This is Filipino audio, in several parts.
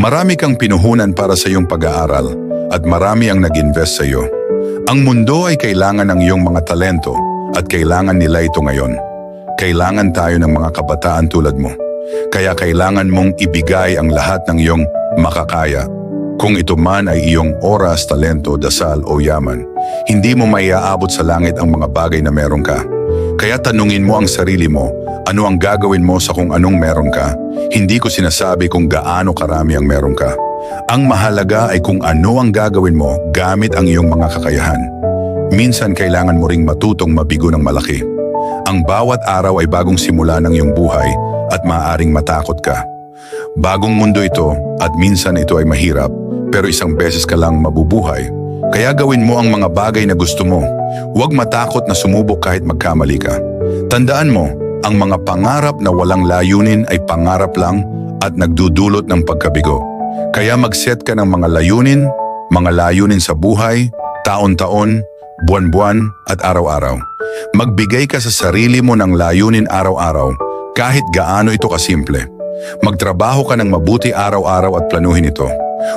Marami kang pinuhunan para sa iyong pag-aaral at marami ang nag-invest sa iyo. Ang mundo ay kailangan ng iyong mga talento at kailangan nila ito ngayon. Kailangan tayo ng mga kabataan tulad mo. Kaya kailangan mong ibigay ang lahat ng iyong makakaya. Kung ito man ay iyong oras, talento, dasal o yaman, hindi mo maiaabot sa langit ang mga bagay na meron ka. Kaya tanungin mo ang sarili mo, ano ang gagawin mo sa kung anong meron ka? Hindi ko sinasabi kung gaano karami ang meron ka. Ang mahalaga ay kung ano ang gagawin mo gamit ang iyong mga kakayahan. Minsan kailangan mo ring matutong mabigo ng malaki. Ang bawat araw ay bagong simula ng iyong buhay at maaaring matakot ka. Bagong mundo ito at minsan ito ay mahirap pero isang beses ka lang mabubuhay. Kaya gawin mo ang mga bagay na gusto mo. Huwag matakot na sumubok kahit magkamali ka. Tandaan mo, ang mga pangarap na walang layunin ay pangarap lang at nagdudulot ng pagkabigo. Kaya mag-set ka ng mga layunin, mga layunin sa buhay, taon-taon, buwan-buwan at araw-araw. Magbigay ka sa sarili mo ng layunin araw-araw kahit gaano ito kasimple. Magtrabaho ka ng mabuti araw-araw at planuhin ito.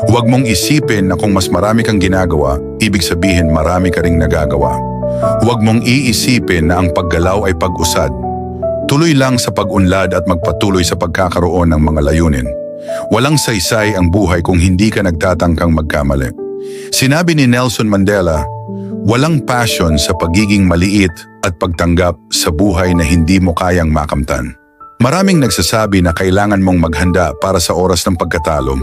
Huwag mong isipin na kung mas marami kang ginagawa, ibig sabihin marami ka ring nagagawa. Huwag mong iisipin na ang paggalaw ay pag-usad. Tuloy lang sa pag-unlad at magpatuloy sa pagkakaroon ng mga layunin. Walang saysay ang buhay kung hindi ka nagtatangkang magkamali. Sinabi ni Nelson Mandela, walang passion sa pagiging maliit at pagtanggap sa buhay na hindi mo kayang makamtan. Maraming nagsasabi na kailangan mong maghanda para sa oras ng pagkatalo.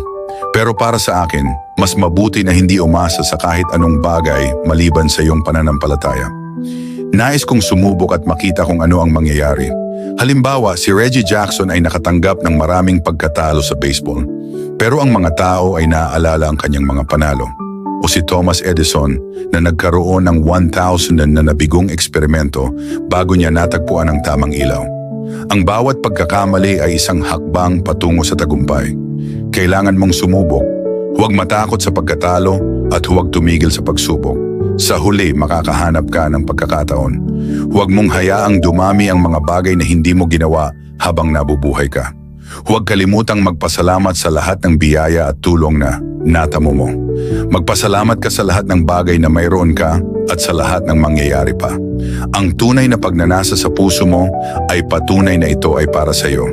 Pero para sa akin, mas mabuti na hindi umasa sa kahit anong bagay maliban sa iyong pananampalataya. Nais kong sumubok at makita kung ano ang mangyayari. Halimbawa, si Reggie Jackson ay nakatanggap ng maraming pagkatalo sa baseball. Pero ang mga tao ay naaalala ang kanyang mga panalo. O si Thomas Edison na nagkaroon ng 1,000 na nabigong eksperimento bago niya natagpuan ang tamang ilaw. Ang bawat pagkakamali ay isang hakbang patungo sa tagumpay. Kailangan mong sumubok, huwag matakot sa pagkatalo at huwag tumigil sa pagsubok. Sa huli, makakahanap ka ng pagkakataon. Huwag mong hayaang dumami ang mga bagay na hindi mo ginawa habang nabubuhay ka. Huwag kalimutang magpasalamat sa lahat ng biyaya at tulong na natamo mo. Magpasalamat ka sa lahat ng bagay na mayroon ka at sa lahat ng mangyayari pa. Ang tunay na pagnanasa sa puso mo ay patunay na ito ay para sa iyo.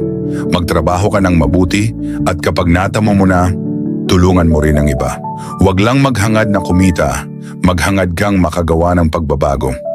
Magtrabaho ka ng mabuti at kapag natamo mo na, tulungan mo rin ang iba. Huwag lang maghangad na kumita, maghangad kang makagawa ng pagbabago.